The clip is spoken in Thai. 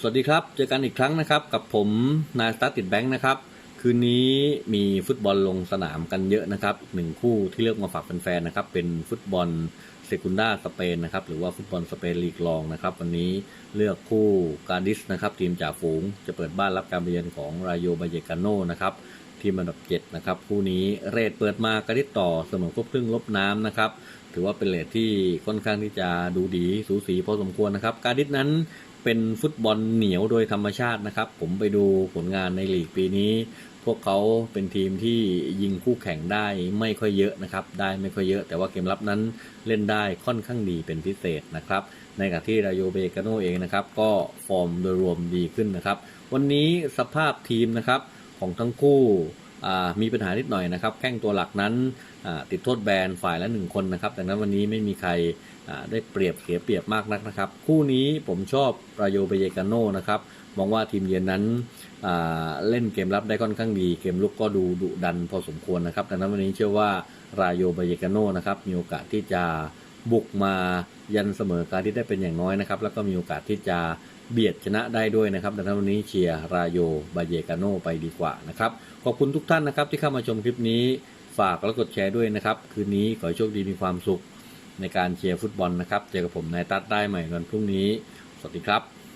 สวัสดีครับ เจอกันอีกครั้งนะครับ กับผมนายสตาร์ติดแบงค์นะครับ คืนนี้มีฟุตบอลลงสนามกันเยอะนะครับหนึ่งคู่ที่เลือกมาฝากแฟนๆนะครับ เป็นฟุตบอลเซกุนดาสเปนนะครับ หรือว่าฟุตบอลสเปนลีกรองนะครับ วันนี้เลือกคู่การดิสนะครับ ทีมจ่าฝูงจะเปิดบ้านรับการเยือนของรายโยบาเยกาโนนะครับ ทีมอันดับ 7 นะครับคู่นี้เรทเปิดมากระดิษต่อเสมอครบครึ่งลบน้ำนะครับ ถือว่าเป็นเรทที่ค่อนข้างที่จะดูดีสูสีพอสมควรนะครับ การดิษนั้นเป็นฟุตบอลเหนียวโดยธรรมชาตินะครับ ผมไปดูผลงานในลีกปีนี้ พวกเขาเป็นทีมที่ยิงคู่แข่งได้ไม่ค่อยเยอะนะครับ ได้ไม่ค่อยเยอะ แต่ว่าเกมรับนั้นเล่นได้ค่อนข้างดีเป็นพิเศษนะครับ ในขณะที่รายโยเบกาโนเองนะครับ ก็ฟอร์มโดยรวมดีขึ้นนะครับ วันนี้สภาพทีมนะครับ ของทั้งคู่มีปัญหานิดหน่อยนะครับ แข้งตัวหลักนั้นติดโทษแบนฝ่ายละหนึ่งคนนะครับดังนั้นวันนี้ไม่มีใครได้เปรียบเสียเปรียบมากนักนะครับ คู่นี้ผมชอบรายโยเบเกาโนนะครับมองว่าทีมเยือนนั้นเล่นเกมรับได้ค่อนข้างดี เกมลุกก็ดูดุดันพอสมควรนะครับดังนั้นวันนี้เชื่อว่ารายโยเบเกาโนนะครับมีโอกาสที่จะ บุกมายันเสมอการที่ได้เป็นอย่างน้อยนะครับ แล้วก็มีโอกาสที่จะเบียดชนะได้ด้วยนะครับดังนั้นวันนี้เชียร์รายโยบาเยกาโนไปดีกว่านะครับ ขอบคุณทุกท่านนะครับที่เข้ามาชมคลิปนี้ฝากและกดแชร์ด้วยนะครับ คืนนี้ขอโชคดีมีความสุขในการเชียร์ฟุตบอลนะครับ เจอกับผมนายตัดได้ใหม่วันพรุ่งนี้ สวัสดีครับ